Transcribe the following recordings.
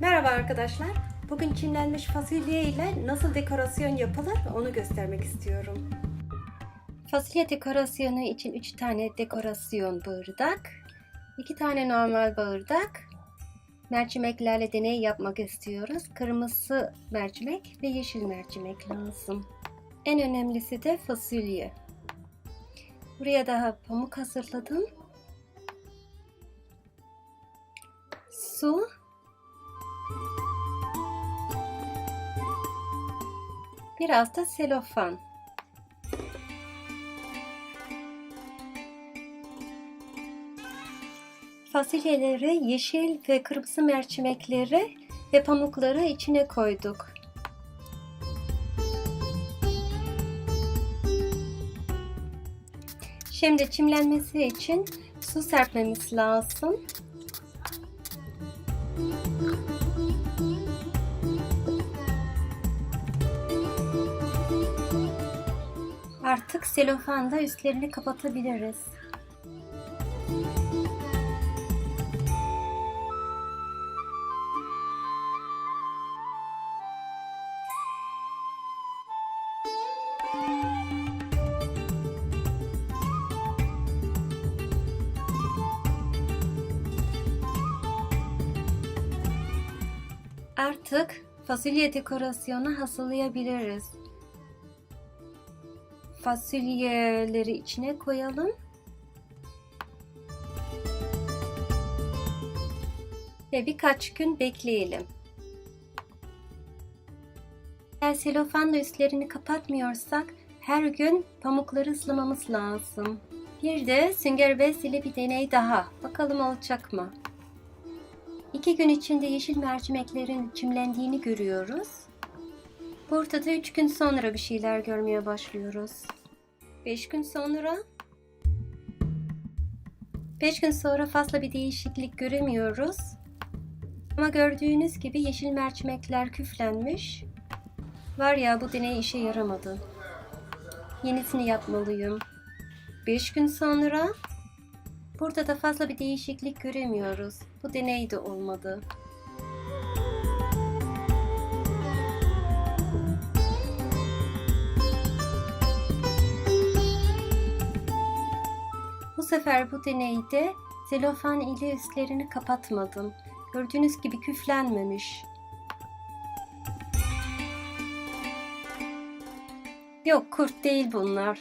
Merhaba arkadaşlar. Bugün çimlenmiş fasulye ile nasıl dekorasyon yapılır onu göstermek istiyorum. Fasulye dekorasyonu için 3 tane dekorasyon bardak, 2 tane normal bardak, mercimeklerle deney yapmak istiyoruz. Kırmızı mercimek ve yeşil mercimek lazım. En önemlisi de fasulye. Buraya daha pamuk hazırladım. Su Biraz da selofan. Fasulyeleri, yeşil ve kırmızı mercimekleri ve pamukları içine koyduk. Şimdi çimlenmesi için su serpmemiz lazım. Artık selofanda üstlerini kapatabiliriz. Artık fasulye dekorasyonu hazırlayabiliriz fasulyeleri içine koyalım. Ve birkaç gün bekleyelim. Eğer selofanla üstlerini kapatmıyorsak her gün pamukları ıslamamız lazım. Bir de sünger bez ile bir deney daha. Bakalım olacak mı? İki gün içinde yeşil mercimeklerin çimlendiğini görüyoruz. Burada da 3 gün sonra bir şeyler görmeye başlıyoruz. 5 gün sonra 5 gün sonra fazla bir değişiklik göremiyoruz. Ama gördüğünüz gibi yeşil mercimekler küflenmiş. Var ya bu deney işe yaramadı. Yenisini yapmalıyım. 5 gün sonra burada da fazla bir değişiklik göremiyoruz. Bu deney de olmadı. Sefer bu deneyde zelofan ile üstlerini kapatmadım. Gördüğünüz gibi küflenmemiş. Yok kurt değil bunlar.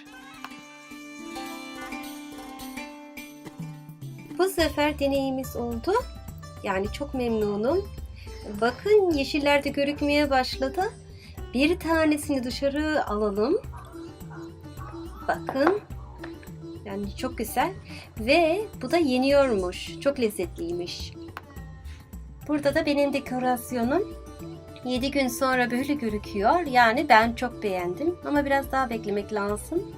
Bu sefer deneyimiz oldu. Yani çok memnunum. Bakın yeşiller de görükmeye başladı. Bir tanesini dışarı alalım. Bakın yani çok güzel. Ve bu da yeniyormuş. Çok lezzetliymiş. Burada da benim dekorasyonum 7 gün sonra böyle görüküyor. Yani ben çok beğendim. Ama biraz daha beklemek lazım.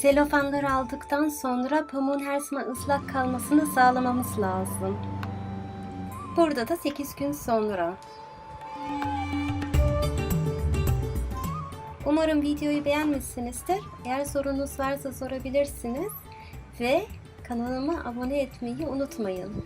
Selofanları aldıktan sonra pamuğun her zaman ıslak kalmasını sağlamamız lazım. Burada da 8 gün sonra. Umarım videoyu beğenmişsinizdir. Eğer sorunuz varsa sorabilirsiniz. Ve kanalıma abone etmeyi unutmayın.